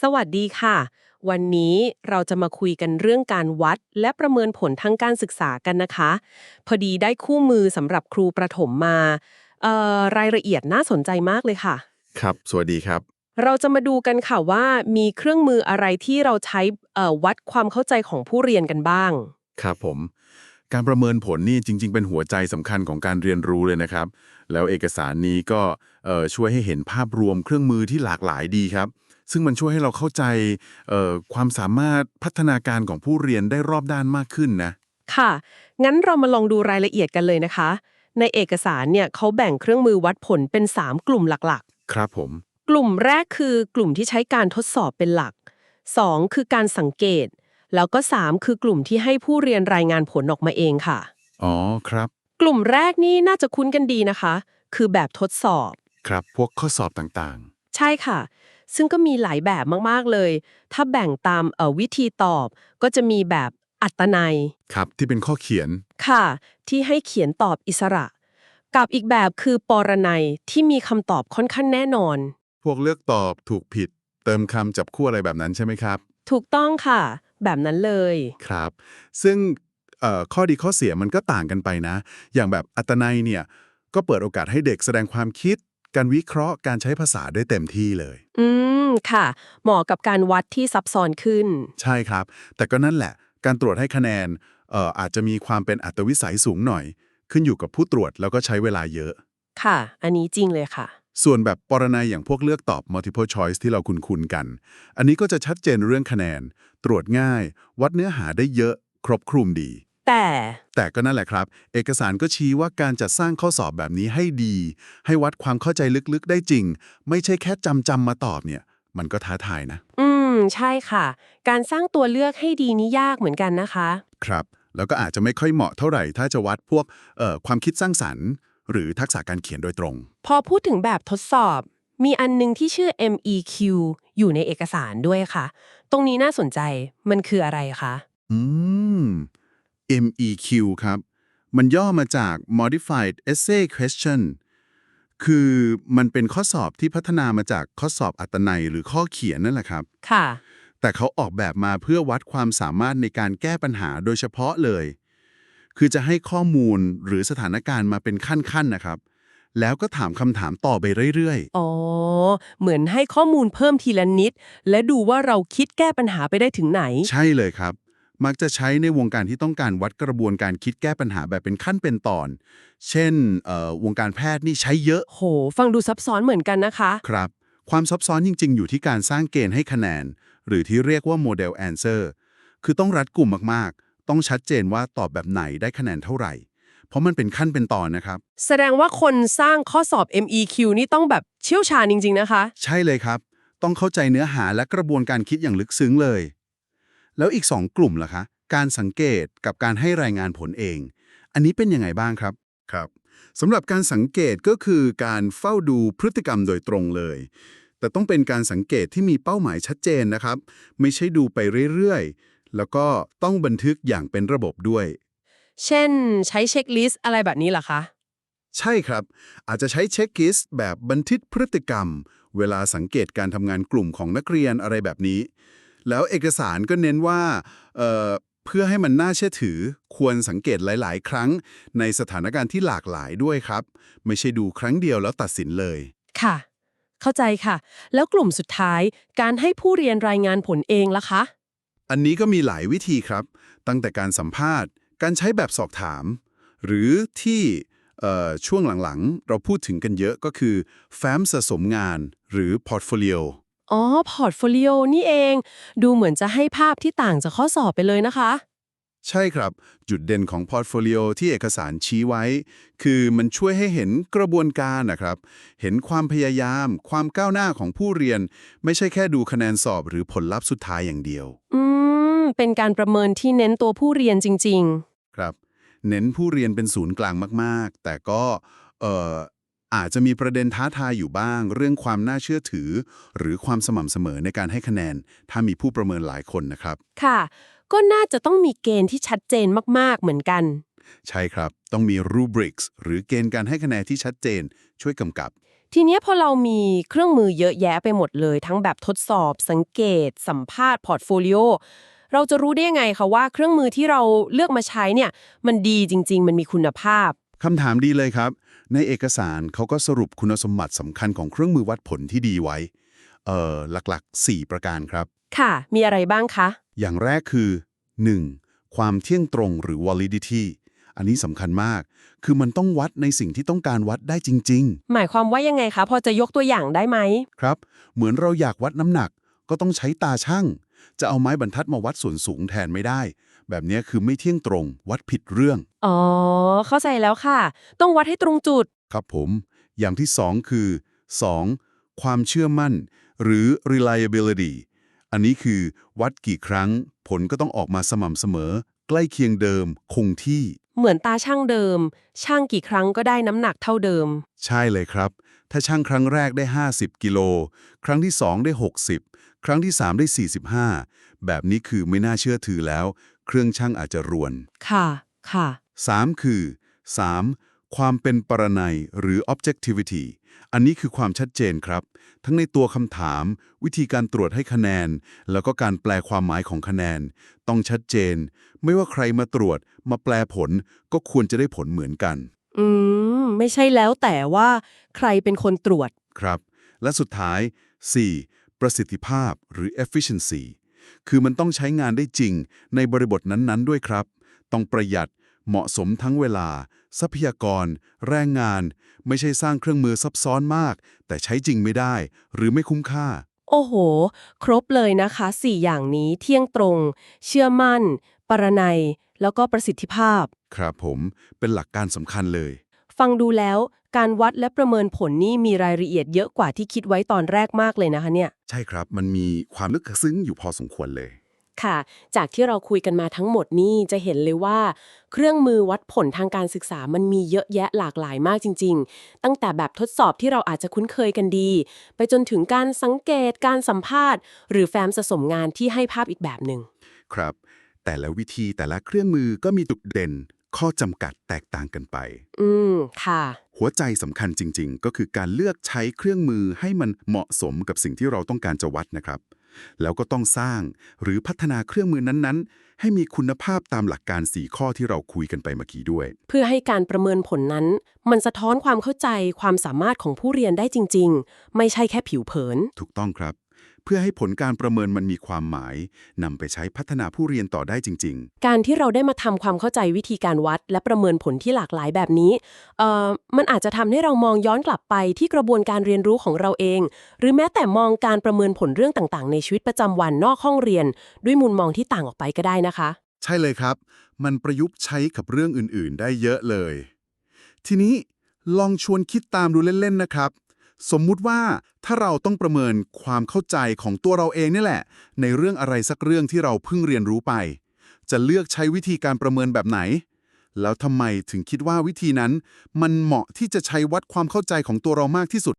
สวัสดีค่ะ วันนี้เราจะมาคุยกันเรื่องการวัด และประเมินผลทางการศึกษากันนะคะ พอดีได้คู่มือสำหรับครูประถมมาเอ่อรายละเอียดน่าสนใจมากเลยค่ะ ครับ สวัสดีครับ เราจะมาดูกันค่ะว่ามีเครื่องมืออะไรที่เราใช้เอ่อวัดความเข้าใจของผู้เรียนกันบ้าง ครับผม การประเมินผลนี่จริง ๆ เป็นหัวใจสำคัญของการเรียนรู้เลยนะครับ แล้วเอกสารนี้ก็เอ่อช่วยให้เห็นภาพรวมเครื่องมือที่หลากหลายดีครับ ซึ่งมันช่วยให้เราเข้าใจเอ่อความสามารถพัฒนาการของผู้เรียนได้รอบด้านมากขึ้นนะ ค่ะ งั้นเรามาลองดูรายละเอียดกันเลยนะคะ ในเอกสารเนี่ยเขาแบ่งเครื่องมือวัดผลเป็น 3 กลุ่มหลักครับผมๆกลุ่มแรกคือกลุ่มที่ใช้การทดสอบเป็นหลัก 2 คือการสังเกต แล้วก็ 3 คือกลุ่มที่ให้ผู้เรียนรายงานผลออกมาเองค่ะ อ๋อครับ กลุ่มแรกนี่น่าจะคุ้นกันดีนะคะ คือแบบทดสอบ ครับ พวกข้อสอบต่างใช่ค่ะ ซึ่งก็มีหลายแบบมากๆเลย ถ้าแบ่งตามเอ่อวิธีตอบก็จะมีแบบอัตนัยๆครับ ที่เป็นข้อเขียน ค่ะ ที่ให้เขียนตอบอิสระ กับอีกแบบคือปรนัยที่มีคำตอบค่อนข้างแน่นอน พวกเลือกตอบถูกผิด เติมคำจับคู่อะไรแบบนั้นใช่ไหมครับ ถูกต้องค่ะ แบบนั้นเลย ครับ ซึ่งเอ่อข้อดีข้อเสียมันก็ต่างกันไปนะ อย่างแบบอัตนัยเนี่ยก็เปิดโอกาสให้เด็กแสดงความคิด การวิเคราะห์การใช้ภาษาได้เต็มที่เลย อืม ค่ะ เหมาะกับการวัดที่ซับซ้อนขึ้น ใช่ครับ แต่ก็นั่นแหละ การตรวจให้คะแนนเอ่ออาจจะมีความเป็นอัตวิสัยสูงหน่อย ขึ้นอยู่กับผู้ตรวจแล้วก็ใช้เวลาเยอะ ค่ะ อันนี้จริงเลยค่ะ ส่วนแบบปรนัยอย่างพวกเลือกตอบ multiple choice ที่เราคุ้นๆกัน อันนี้ก็จะชัดเจนเรื่องคะแนน ตรวจง่าย วัดเนื้อหาได้เยอะ ครบคลุมดี แต่ แต่ก็นั่นแหละครับ เอกสารก็ชี้ว่าการจัดสร้างข้อสอบแบบนี้ให้ดี ให้วัดความเข้าใจลึกๆได้จริง ไม่ใช่แค่จำจำๆมาตอบเนี่ย มันก็ท้าทายนะ อืม ใช่ค่ะ การสร้างตัวเลือกให้ดีนี่ยากเหมือนกันนะคะ ครับ แล้วก็อาจจะไม่ค่อยเหมาะเท่าไหร่ ถ้าจะวัดพวกเอ่อความคิดสร้างสรรค์ หรือทักษะการเขียนโดยตรง พอพูดถึงแบบทดสอบ มีอันนึงที่ชื่อ MEQ อยู่ในเอกสารด้วยค่ะ ตรงนี้น่าสนใจมันคืออะไรคะ อืม MEQ ครับ มันย่อมาจาก Modified Essay Question คือมันเป็นข้อสอบที่พัฒนามาจากข้อสอบอัตนัยหรือข้อเขียนนั่นแหละครับ ค่ะ แต่เขาออกแบบมาเพื่อวัดความสามารถในการแก้ปัญหาโดยเฉพาะเลย คือจะให้ข้อมูลหรือสถานการณ์มาเป็นขั้นๆนะครับ แล้วก็ถามคำถามต่อไปเรื่อยอ๋อ เหมือนให้ข้อมูลเพิ่มทีละนิด และดูว่าเราคิดแก้ปัญหาไปได้ถึงไหนๆใช่เลยครับ มักจะใช้ในวงการที่ต้องการวัดกระบวนการคิดแก้ปัญหาแบบเป็นขั้นเป็นตอน เช่นเอ่อวงการแพทย์นี่ใช้เยอะ โห ฟังดูซับซ้อนเหมือนกันนะคะ ครับ ความซับซ้อนจริง ๆ อยู่ที่การสร้างเกณฑ์ให้คะแนน หรือที่เรียกว่าโมเดล answer คือต้องรัดกลุ่มมากๆ ต้องชัดเจนว่าตอบแบบไหนได้คะแนนเท่าไหร่ เพราะมันเป็นขั้นเป็นตอนนะครับ แสดงว่าคนสร้างข้อสอบ MEQ นี่ต้องแบบเชี่ยวชาญจริง ๆ นะคะ ใช่เลยครับ ต้องเข้าใจเนื้อหาและกระบวนการคิดอย่างลึกซึ้งเลย แล้วอีก 2 กลุ่มล่ะคะ การสังเกตกับการให้รายงานผลเอง อันนี้เป็นยังไงบ้างครับ ครับสำหรับการสังเกตก็คือการเฝ้าดูพฤติกรรมโดยตรงเลย แต่ต้องเป็นการสังเกตที่มีเป้าหมายชัดเจนนะครับ ไม่ใช่ดูไปเรื่อยๆ แล้วก็ต้องบันทึกอย่างเป็นระบบด้วย เช่น ใช้เช็คลิสต์อะไรแบบนี้เหรอคะ ใช่ครับ อาจจะใช้เช็คลิสต์แบบบันทึกพฤติกรรม เวลาสังเกตการทำงานกลุ่มของนักเรียนอะไรแบบนี้ แล้วเอกสารก็เน้นว่าเอ่อเพื่อให้มันน่าเชื่อถือควรสังเกตหลาย ๆ ครั้ง ในสถานการณ์ที่หลากหลายด้วยครับ ไม่ใช่ดูครั้งเดียวแล้วตัดสินเลย ค่ะ เข้าใจค่ะ แล้วกลุ่มสุดท้ายการให้ผู้เรียนรายงานผลเองล่ะคะ อันนี้ก็มีหลายวิธีครับ ตั้งแต่การสัมภาษณ์ การใช้แบบสอบถาม หรือที่เอ่อช่วงหลัง ๆ เราพูดถึงกันเยอะก็คือแฟ้มสะสมงานหรือพอร์ตโฟลิโอ อ๋อ พอร์ตโฟลิโอนี่เอง ดูเหมือนจะให้ภาพที่ต่างจากข้อสอบไปเลยนะคะ ใช่ครับ จุดเด่นของพอร์ตโฟลิโอที่เอกสารชี้ไว้ คือมันช่วยให้เห็นกระบวนการนะครับ เห็นความพยายาม ความก้าวหน้าของผู้เรียน ไม่ใช่แค่ดูคะแนนสอบหรือผลลัพธ์สุดท้ายอย่างเดียว อืม เป็นการประเมินที่เน้นตัวผู้เรียนจริงครับ เน้นผู้เรียนเป็นศูนย์กลางมาก ๆ แต่ก็เอ่อ อาจจะมีประเด็นท้าทายอยู่บ้าง เรื่องความน่าเชื่อถือ หรือความสม่ำเสมอในการให้คะแนน ถ้ามีผู้ประเมินหลายคนนะครับๆค่ะ ก็น่าจะต้องมีเกณฑ์ที่ชัดเจนมากๆเหมือนกัน ใช่ครับ ต้องมีรูบริกส์หรือเกณฑ์การให้คะแนนที่ชัดเจน ช่วยกำกับ ทีเนี้ยพอเรามีเครื่องมือเยอะแยะไปหมดเลย ทั้งแบบทดสอบ สังเกต สัมภาษณ์พอร์ตโฟลิโอเราจะรู้ได้ยังไงคะว่าเครื่องมือที่เราเลือกมาใช้เนี่ยมันดีจริง ๆ มันมีคุณภาพ คำถามดีเลยครับ ในเอกสารเขาก็สรุปคุณสมบัติสำคัญของเครื่องมือวัดผลที่ดีไว้ เอ่อ หลักๆ 4 ประการครับ ค่ะ มีอะไรบ้างคะ อย่างแรกคือ 1. ความเที่ยงตรงหรือ validity อันนี้สำคัญมาก คือมันต้องวัดในสิ่งที่ต้องการวัดได้จริง หมายความว่ายังไงคะ พอจะยกตัวอย่างได้ไหม ๆ ครับ เหมือนเราอยากวัดน้ำหนัก ก็ต้องใช้ตาช่าง จะเอาไม้บรรทัดมาวัดส่วนสูงแทนไม่ได้ แบบนี้คือไม่เที่ยงตรง วัดผิดเรื่อง อ๋อ เข้าใจแล้วค่ะ ต้องวัดให้ตรงจุด ครับผม อย่างที่ 2 คือ 2. ความเชื่อมั่น หรือ reliability อันนี้คือวัดกี่ครั้ง ผลก็ต้องออกมาสม่ำเสมอ ใกล้เคียงเดิม คงที่ เหมือนตาช่างเดิม ช่างกี่ครั้งก็ได้น้ำหนักเท่าเดิม ใช่เลยครับ ถ้าช่างครั้งแรกได้ 50 กิโล ครั้งที่ 2 ได้ 60 ครั้งที่ 3 ได้ 45 แบบนี้คือไม่น่าเชื่อถือแล้ว เครื่องช่างอาจจะรวน ค่ะ ค่ะ 3 คือ 3. ความเป็นปรนัยหรือ objectivity อันนี้คือความชัดเจนครับ ทั้งในตัวคำถาม วิธีการตรวจให้คะแนน แล้วก็การแปลความหมายของคะแนน ต้องชัดเจน ไม่ว่าใครมาตรวจ มาแปลผล ก็ควรจะได้ผลเหมือนกัน อืม ไม่ใช่แล้วแต่ว่า ใครเป็นคนตรวจ ครับ และสุดท้าย 4. ประสิทธิภาพหรือ efficiency คือมันต้องใช้งานได้จริง ในบริบทนั้นๆ ด้วยครับ ต้องประหยัดเหมาะสมทั้งเวลา ทรัพยากร แรงงาน ไม่ใช่สร้างเครื่องมือซับซ้อนมาก แต่ใช้จริงไม่ได้ หรือไม่คุ้มค่า โอ้โห ครบเลยนะคะสี่อย่างนี้เที่ยงตรง เชื่อมั่น ปรนัย แล้วก็ประสิทธิภาพ ครับผมเป็นหลักการสำคัญเลย ฟังดูแล้ว การวัดและประเมินผลนี่มีรายละเอียดเยอะกว่าที่คิดไว้ตอนแรกมากเลยนะคะเนี่ย ใช่ครับ มันมีความลึกซึ้งอยู่พอสมควรเลย ค่ะ จากที่เราคุยกันมาทั้งหมดนี่จะเห็นเลยว่า เครื่องมือวัดผลทางการศึกษามันมีเยอะแยะหลากหลายมากจริง ๆ ตั้งแต่แบบทดสอบที่เราอาจจะคุ้นเคยกันดี ไปจนถึงการสังเกต การสัมภาษณ์ หรือแฟ้มสะสมงานที่ให้ภาพอีกแบบหนึ่ง ครับ แต่ละวิธีแต่ละเครื่องมือก็มีจุดเด่น ข้อจำกัดแตกต่างกันไป อืม ค่ะ หัวใจสำคัญจริง ๆ ก็คือการเลือกใช้เครื่องมือให้มันเหมาะสมกับสิ่งที่เราต้องการจะวัดนะครับ แล้วก็ต้องสร้างหรือพัฒนาเครื่องมือนั้นๆ ให้มีคุณภาพตามหลักการ 4 ข้อที่เราคุยกันไปเมื่อกี้ด้วย เพื่อให้การประเมินผลนั้น มันสะท้อนความเข้าใจความสามารถของผู้เรียนได้จริง ๆ ไม่ใช่แค่ผิวเผิน ถูกต้องครับ เพื่อให้ผลการประเมินมันมีความหมายนำไปใช้พัฒนาผู้เรียนต่อได้จริงการที่เราได้มาทำความเข้าใจวิธีการวัด และประเมินผลที่หลากหลายแบบนี้เอ่อมันอาจจะทำให้เรามองย้อนกลับไปที่กระบวนการเรียนรู้ของเราเอง หรือแม้แต่มองการประเมินผลเรื่องต่างๆ ในชีวิตประจำวันนอกห้องเรียน ด้วยมุมมองที่ต่างออกไปก็ได้นะคะๆใช่เลยครับ มันประยุกต์ใช้กับเรื่องอื่นๆ ได้เยอะเลย ทีนี้ลองชวนคิดตามดูเล่นๆนะครับ สมมุติว่าถ้าเราต้องประเมินความเข้าใจของตัวเราเองนี่แหละ ในเรื่องอะไรสักเรื่องที่เราเพิ่งเรียนรู้ไป จะเลือกใช้วิธีการประเมินแบบไหน แล้วทำไมถึงคิดว่าวิธีนั้น มันเหมาะที่จะใช้วัดความเข้าใจของตัวเรามากที่สุด